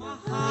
มห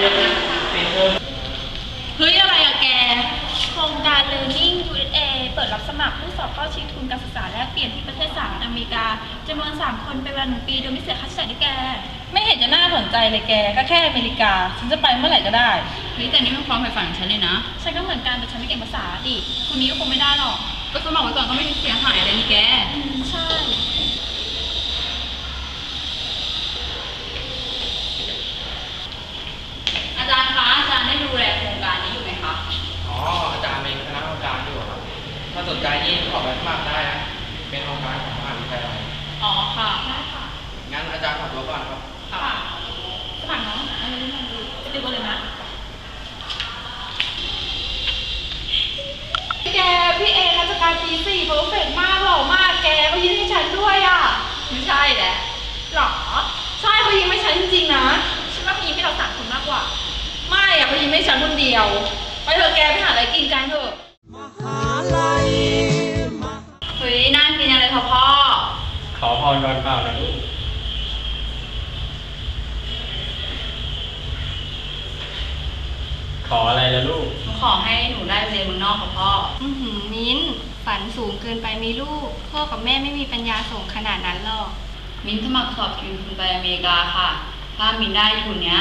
เถอะเฮ้ยอะไรอะแก โครงการ Learning USA เปิดรับสมัครผู้สอบเข้าชิงทุนการศึกษาแลกเปลี่ยนที่ประเทศสหรัฐอเมริกาจำนวน 3 คนเป็นเวลาหนึ่งปีโดยไม่เสียค่าใช้จ่ายด้วยแก ไม่เห็นจะน่าสนใจเลยแก ก็แค่อเมริกา ฉันจะไปเมื่อไหร่ก็ได้ เฮ้ยแต่นี่มันความใฝ่ฝันของฉันเลยนะ ฉันก็เหมือนกันแต่ฉันไม่เก่งภาษาดิคนนี้ก็คงไม่ได้หรอก ก็สมัครไว้ก่อนก็ไม่มีเสียหายอะไรนี่แก อืมใช่ อาจารย์คะ อาจารย์ได้ดูแลโครงการนี้อยู่ไหมคะ อ๋อ อาจารย์เป็นคณะกรรมการอยู่ครับ ถ้าสนใจนี่ขอไปสมัครได้นะ เป็นโครงการของมหาวิทยาลัย อ๋อค่ะ ได้ค่ะ งั้นอาจารย์ขอตัวก่อนครับ ค่ะ สมัครเนาะอันนี้มันดูไปดูกันเลยนะ แก พี่เอราชการปีสี่เพอร์เฟกมากหล่อมาก แกเขายิ้มให้ฉันด้วยอะ ไม่ใช่แหละหรอ ใช่เขายิ้มให้ฉันจริงๆนะ ฉันว่ามีให้เราสามคนมากกว่า ไม่อะเขายิ้มให้ฉันคนเดียว ไปเถอะแกไปหาอะไรกินกันเถอะมหาลัยมหาเฮ้ยนั่งกินอะไรคะพ่อ ขอพรก่อนเปล่านะลูกขออะไรละลูกหนูขอให้หนูได้ไปเรียนเมืองนอกค่ะพ่อ อือหือมิ้น ฝันสูงเกินไปมีลูก พ่อกับแม่ไม่มีปัญญาส่งขนาดนั้นหรอก มิ้นสมัครสอบทุนทุนไปอเมริกาค่ะ ถ้ามิ้นได้ทุนเนี้ย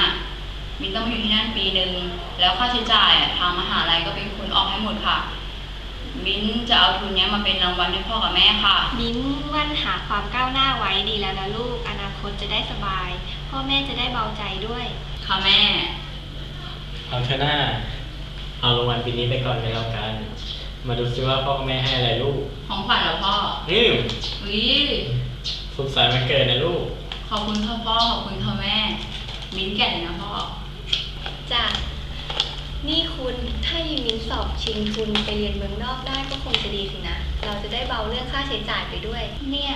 มิ้นต้องอยู่ที่นั่นปีหนึ่ง แล้วค่าใช้จ่ายอะทางมหาลัยก็เป็นคนออกให้หมดค่ะ มิ้นจะเอาทุนเนี้ยมาเป็นรางวัลให้พ่อกับแม่ค่ะมิ้นมั่นหาความก้าวหน้าไว้ดีแล้วนะลูก อนาคตจะได้สบาย พ่อแม่จะได้เบาใจด้วย ค่ะแม่ เอาเถอะหน้า เอารางวัลปีนี้ไปก่อนเลยแล้วกัน มาดูซิว่าพ่อกับแม่ให้อะไรลูกของขวัญเหรอพ่ออืม วิ สุขสันต์วันเกิดนะลูก ขอบคุณค่ะพ่อ ขอบคุณค่ะแม่ มิ้นแก่เลยนะพ่อ จ้ะนี่คุณถ้ายิมินสอบชิงทุนไปเรียนเมืองนอกได้ก็คงจะดีสินะ เราจะได้เบาเรื่องค่าใช้จ่ายไปด้วย เนี่ย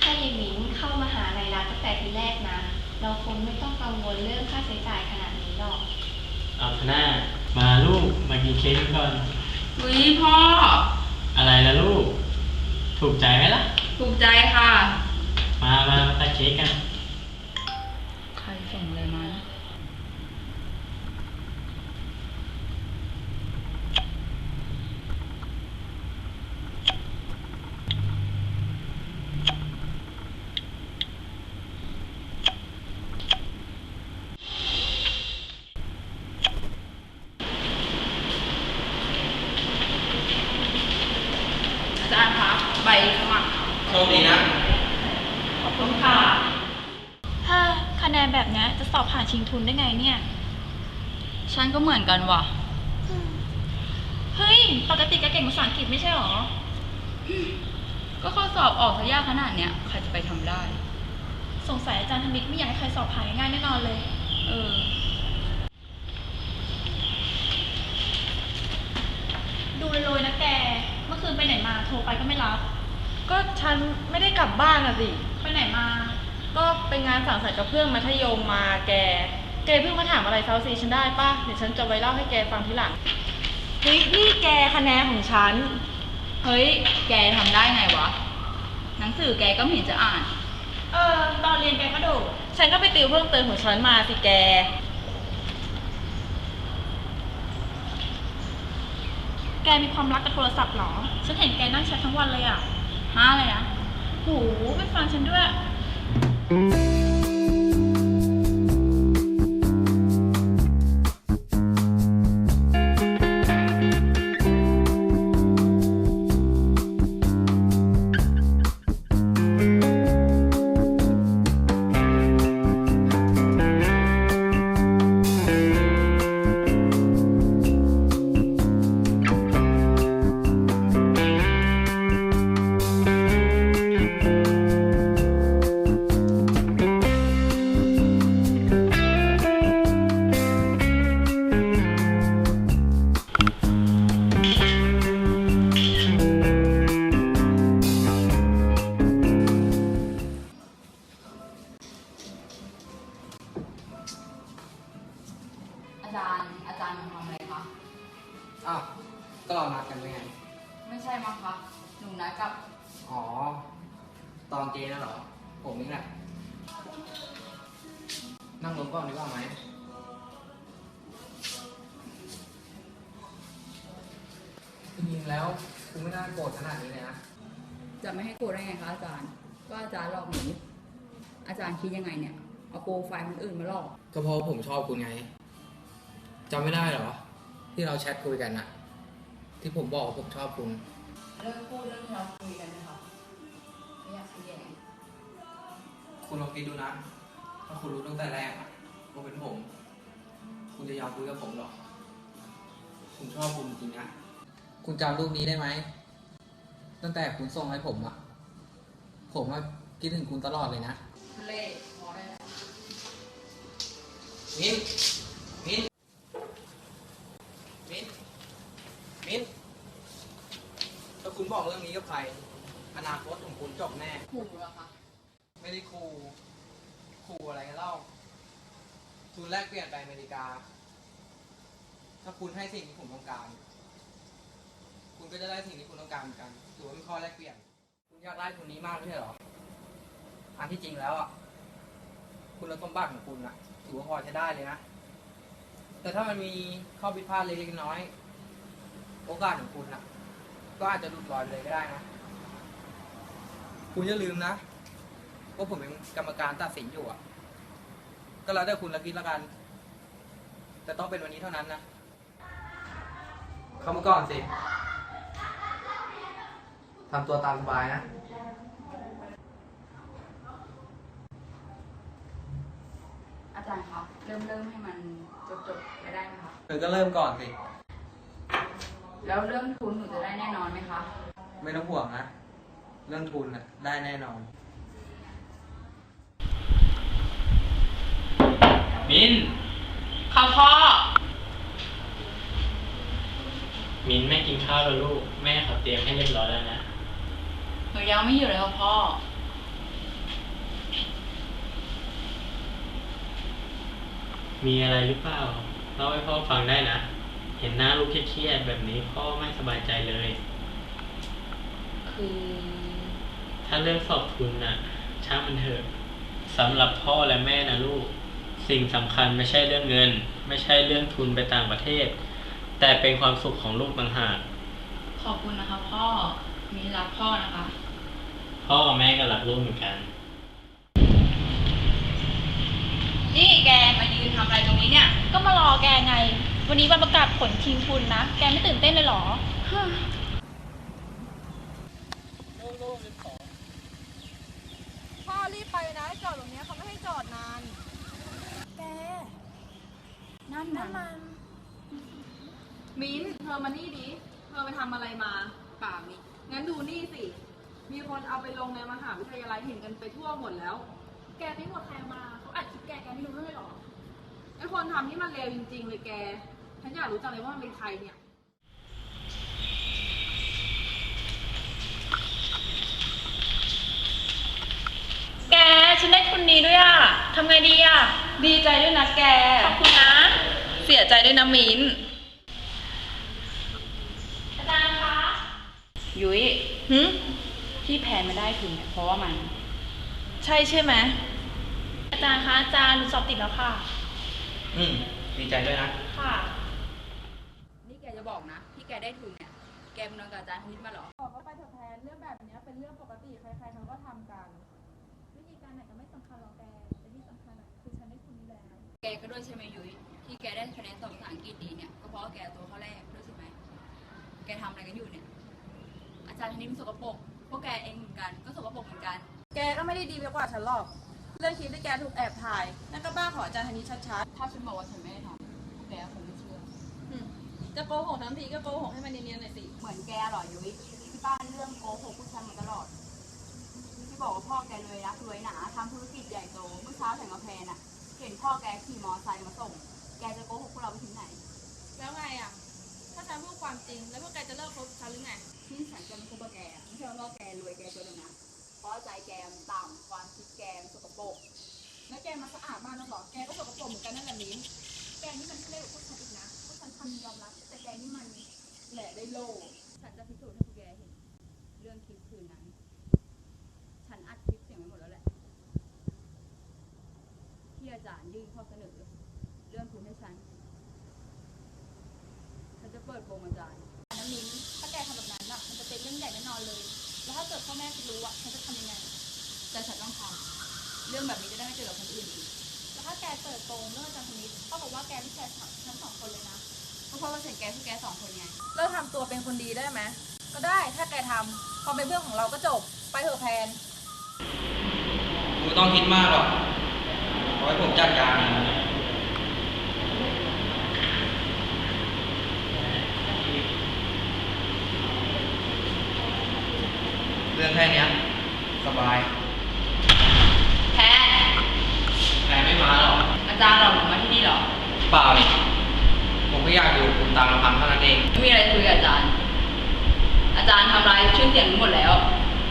ถ้ายิมินเข้ามาหาลัยรัฐตั้งแต่ทีแรกนะ เราคงไม่ต้องกังวลเรื่องค่าใช้จ่ายขนาดนี้หรอก เอาเถอะหน้ามาลูก มากินเค้กกันก่อนวิพ่อ อะไรละลูก ถูกใจไหมล่ะ ถูกใจค่ะ มามามาตัดเค้กกันใคร ส่งอะไรมานะอาจารย์คะใบสมัครโชคดีนะขอบคุณค่ะถ้าคะแนนแบบเนี้ยจะสอบผ่านชิงทุนได้ไงเนี่ย ฉันก็เหมือนกันว่ะ เฮ้ย ปกติแกเก่งภาษาอังกฤษไม่ใช่หรอ ก็ข้อสอบออกซะยากขนาดเนี้ยใครจะไปทำได้ สงสัยอาจารย์ธมิตรไม่อยากให้ใครสอบผ่านง่ายๆแน่นอนเลย เออ ดูโรยๆนะแก เมื่อคืนไปไหนมา โทรไปก็ไม่รับ ก็ฉันไม่ได้กลับบ้านอะสิ ไปไหนมา ก็ไปงานสังสรรค์กับเพื่อนมัธยมมาแก แกเพิ่งมาถามอะไรเซาซีฉันได้ป่ะเดี๋ยวฉันจะไว้เล่าให้แกฟังทีหลังเฮ้ยนี่แกคะแนนของฉัน เฮ้ย แกทำได้ไงวะ หนังสือแกก็ไม่เห็นจะอ่าน เออ ตอนเรียนแกก็โดดฉันก็ไปติวเพิ่มเติมของฉันมาสิแก แกมีความรักกับโทรศัพท์เหรอ ฉันเห็นแกนั่งแชททั้งวันเลยอะ ฮะอะไรนะโหไม่ฟังฉันด้วย อ๋อ ตอนเจนะเหรอ ผมนี่แหละ นั่งลงก่อนดีกว่าไหม จริงๆแล้วคุณไม่น่าโกรธขนาดนี้เลยนะ จะไม่ให้โกรธได้ไงคะอาจารย์ ก็อาจารย์หลอกหนูอาจารย์คิดยังไงเนี่ย เอาโปรไฟล์คนอื่นมาหลอก ก็เพราะว่าผมชอบคุณไงจำไม่ได้เหรอ ที่เราแชทคุยกันอะที่ผมบอกว่าผมชอบคุณ เลิกพูดเรื่องที่เราคุยกันนะ คุณลองคิดดูนะ ถ้าคุณรู้ตั้งแต่แรกอะว่าเป็นผม คุณจะยอมคุยกับผมเหรอคุณชอบผมจริงนะ คุณจำรูปนี้ได้ไหม ตั้งแต่คุณส่งให้ผมอะผมว่าคิดถึงคุณตลอดเลยนะเล่พอได้แล้วมิ้นมิ้นมิ้นมิ้นถ้าคุณบอกเรื่องนี้กับใคร อนาคตของคุณจบแน่ขู่เหรอคะ ไม่ได้ครูครูอะไรกันเล่า ทุนแลกเปลี่ยนไปอเมริกา ถ้าคุณให้สิ่งที่ผมต้องการ คุณก็จะได้สิ่งที่คุณต้องการเหมือนกันถือว่าเป็นข้อแลกเปลี่ยน คุณอยากได้ทุนนี้มากไม่ใช่เหรอ อันที่จริงแล้วอะ คุณสมบัติของคุณอะ ถือว่าพอใช้ได้เลยนะ แต่ถ้ามันมีข้อผิดพลาดเล็กน้อย โอกาสของคุณอะ ก็อาจจะหลุดลอยไปเลยก็ได้นะ คุณอย่าลืมนะ ว่าผมเป็นกรรมการตัดสินอยู่อะ ก็แล้วแต่คุณละคิดละกัน แต่ต้องเป็นวันนี้เท่านั้นนะ เข้ามาก่อนสิทำตัวตามสบายนะ อาจารย์ครับเริ่มเริ่มให้มันจบจบๆไปได้ไหมคะ เธอก็เริ่มก่อนสิ แล้วเรื่องทุนหนูจะได้แน่นอนไหมคะ ไม่ต้องห่วงนะ เรื่องทุนน่ะได้แน่นอน มิน ค่ะพ่อ มินแม่กินข้าวแล้วลูก แม่เขาเตรียมให้เรียบร้อยแล้วนะ หนูยังไม่อยู่เลยค่ะพ่อ มีอะไรหรือเปล่าเล่าให้พ่อฟังได้นะ เห็นหน้าลูกเครียดๆแบบนี้พ่อไม่สบายใจเลย คือ ถ้าเรื่องสอบทุนน่ะ ช่างมันเถอะสำหรับพ่อและแม่นะลูก สิ่งสำคัญไม่ใช่เรื่องเงิน ไม่ใช่เรื่องทุนไปต่างประเทศ แต่เป็นความสุขของลูกต่างหาก ขอบคุณนะคะพ่อ มีรักพ่อนะคะ พ่อกับแม่ก็รักลูกเหมือนกัน นี่แกมายืนทำอะไรตรงนี้เนี่ย ก็มารอแกไง วันนี้วันประกาศผลชิงทุนนะ แกไม่ตื่นเต้นเลยเหรอ พ่อรีบไปนะจอดตรงเนี้ยเขาไม่ให้จอดนานแก นั่นนั่นมัมันนมิ้นท์เธอมานี่ดิ เธอไปทำอะไรมาเปล่านี่งั้นดูนี่สิ มีคนเอาไปลงในมหาวิทยาลัยเห็นกันไปทั่วหมดแล้ว แกไม่หมดใครมา เขาอัดคลิปแกแกไม่รู้เรื่องเลยเหรอ ไอ้คนทำนี่มันเลวจริง ๆ เลยแก ฉันอยากรู้จังเลยว่ามันเป็นใครเนี่ย แกฉันได้ทุนนี้ด้วยอะทำไงดีอะ ดีใจด้วยนะแก ขอบคุณนะ เสียใจด้วยนะมิ้นอาจารย์คะยุ้ยหึที่แพนไม่ได้ทุนเนี่ยเพราะว่ามัน ใช่ใช่ไหมอาจารย์คะอาจารย์หนูสอบติดแล้วค่ะ อืมดีใจด้วยนะ ค่ะ นี่แกจะบอกนะ ที่แกได้ทุนเนี่ย แกเป็นนอนกับอาจารย์คณิตมาเหรอ บอกเขาไปเถอะแพนเรื่องแบบเนี้ยเป็นเรื่องปกติใครๆเขาก็ทำกัน วิธีการไหนก็ไม่สำคัญหรอกแก กก็ด้วยใช่ไหมยุ้ยที่แกได้คะแนนสอบภาษาอังกฤษดีเนี่ยก็เพราะว่าแกตัวเขาแรกด้วยใช่ไหมแกทำอะไรกันอยู่เนี่ย อาจารย์คณิตมันสกปรกพวกแกเองเหมือนกันก็สกปรกเหมือนกันแกก็ไม่ได้ดีไปกว่าฉันหรอก เรื่องคลิปที่แกถูกแอบถ่าย นั่นก็บ้าของอาจารย์ธนิตชัดถ้าฉันบอกว่าฉันไม่ได้ทำพวกแกก็คงไม่เชื่อๆอืมจะโกหกทั้งทีก็โกหกให้มันเนียนๆหน่อยสิ เหมือนแกเหรอยุ้ยที่บ้านเรื่องโกหกผู้ชายมาตลอดที่บอกว่าพ่อแกรวยรักรวยหนาทำธุรกิจใหญ่โตเมื่อเช้าแถงกาแฟน่ะ เห็นพ่อแกขี่มอไซค์มาส่ง แกจะโกหกพวกเราไปถึงไหน แล้วไงอะ ถ้าฉันพูดความจริงแล้วพวกแกจะเลิกคบฉันหรือไง ที่ฉันจะไม่คบกับแกอะไม่ใช่ว่าพ่อแกรวยแกจนหรอกนะเพราะใจแกมันต่ำความคิดแกมันสกปรกแล้วแกมาสะอาดบ้านแล้วเหรอ แกก็สกปรกเหมือนกันนั่นแหละมิ้นแกนี่มันเร็วกว่าพวกฉันอีกนะพวกฉันทำยอมรับ แต่แกนี่มันแหละได้โล ฉันจะพิสูจน์ให้พวกแกเห็น เรื่องคลิปคืนนั้น ฉันอัดคลิปเสียงไว้หมดแล้วแหละ ที่อาจารย์ยื่นข้อเสนอ เรื่องทุนให้ฉัน ฉันจะเปิดโปงอาจารย์ นะมิ้นถ้าแกทำแบบนั้นอะมันจะเป็นเรื่องใหญ่แน่นอนเลย แล้วถ้า เกิดพ่อแม่ฉันรู้อะฉันจะทำยังไง แต่ฉันต้องทำเรื่องแบบนี้จะได้ไม่เจอกับคนอื่นอีกแล้วถ้าแกเปิดโปงเรื่องอาจารย์คนนี้เท่ากับว่าแกไม่แคร์ฉันสองคนเลยนะ ก็เพราะว่าเสียงแกพวกแกสองคนไงเลิกทำตัวเป็นคนดีได้ไหมก็ได้ถ้าแกทำพอเป็นเพื่อนของเราก็จบไปเถอะแพนกูต้องคิดมากหรอกขอให้ผมจัดการเอง เรื่อง แค่เนี้ย สบายแพนแต่ไม่มาหรอกอาจารย์เราหนูมาที่นี่เหรอ เปล่านี่ผมก็อยากอยู่กับคุณตามลำพังเท่านั้นเอง ไม่มีอะไรคุยกับอาจารย์ อาจารย์ทำลายชื่อเสียงหนูหมดแล้ว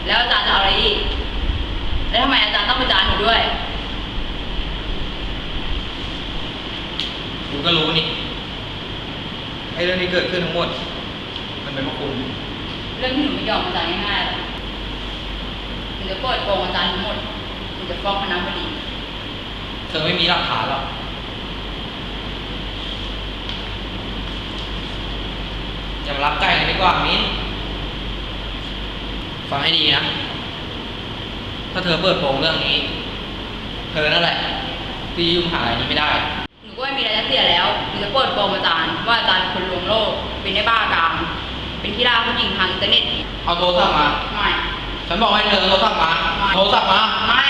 แล้วอาจารย์จะเอาอะไรอีก แล้วทำไมอาจารย์ต้องประจานหนูด้วย คุณก็รู้นี่ไอ้เรื่องที่เกิดขึ้นทั้งหมด มันเป็นเพราะคุณ เรื่องที่หนูไม่ยอมอาจารย์ง่ายๆหรอกหนู จะเปิดโปงอาจารย์ทั้งหมดหนูจะฟ้องคณะบดี เธอไม่มีหลักฐานหรอก อย่ามารับไก่กันดีกว่ามิ้น ฟังให้ดีนะ ถ้าเธอเปิดโปงเรื่องนี้ เธอนั่นแหละ ที่ยุ่งหาอะไรนี้ไม่ได้ หนูก็ไม่มีอะไรจะเสียแล้ว หนูจะเปิดโปงอาจารย์ว่าอาจารย์เป็นคนลวงโลก เป็นไอ้บ้ากาม เป็นที่ล่าผู้หญิงทางอินเทอร์เน็ต เอาโทรศัพท์มา ไม่ ฉันบอกให้เธอโทรศัพท์มา โทรศัพท์มา ไม่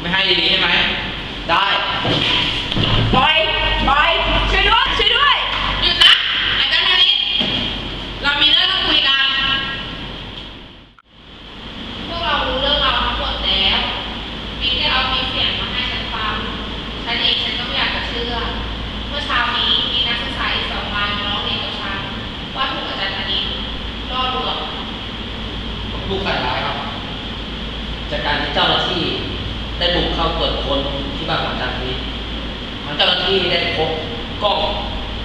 ไม่ให้ดีๆใช่ไหม ได้ บอย บอย ช่วยด้วย ช่วยด้วย หยุดนะ อาจารย์ธนิตเรามีเรื่องต้องคุยกัน พวกเรารู้เรื่องราวทั้งหมดแล้วมีได้เอาคลิปเสียงมาให้ฉันฟัง ฉันเองฉันก็ไม่อยากจะเชื่อ เมื่อเช้านี้มีนักศึกษาอีกสองรายมาร้องเรียนกับฉันว่าถูกอาจารย์ธนิตล่อลวง ผมถูกใส่ร้ายครับ จากการที่เจ้าหน้าที่ได้บุกเข้าตรวจค้นที่บ้านของอาจารย์พีทางเจ้าหน้าที่ได้พบกล้อง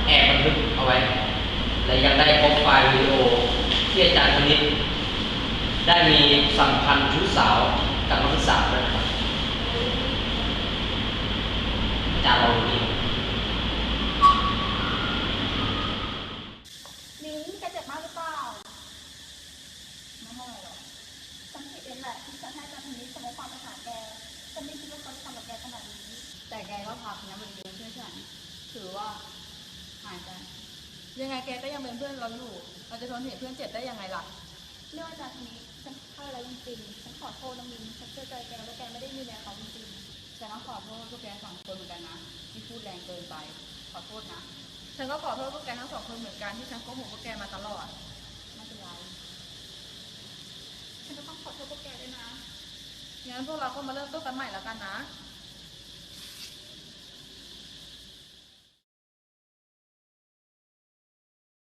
แอบบันทึกเอาไวิดีโอที่อาจารย์ธนิตได้มีสัมพันธ์ชู้สาวกับนักศึกษาด้วยครับอาจารย์ลองดูดิมิ้นแกเจ็บมากหรือเปล่าไม่เท่าไหร่หรอกฉันผิดเองแหละที่ฉันให้อาจารย์คนนี้ส่งข้อความมาหาแกฉันไม่คิดว่าเขาจะทำกับแกขนาดนี้แต่แกก็พาคณะบดีมาช่วยฉันถือว่า ยังไงแกก็ยังเป็นเพื่อนเราอยู่ เราจะทนเห็นเพื่อนเจ็บได้ยังไงล่ะ เรื่องอาจารย์คนนี้ฉันเข้าแล้วจริงๆฉันขอโทษน้องมิ้นฉันเชื่อใจแกว่าแกไม่ได้มีแนวเขาจริงๆฉันต้องขอโทษพวกแกสองคนเหมือนกันนะที่พูดแรงเกินไป ขอโทษนะ ฉันก็ขอโทษพวกแกทั้งสองคนเหมือนกันที่ฉันโกหกพวกแกมาตลอด ไม่เป็นไร ฉันก็ต้องขอโทษพวกแกด้วยนะ งั้นพวกเราก็มาเริ่มต้นกันใหม่แล้วกันนะไ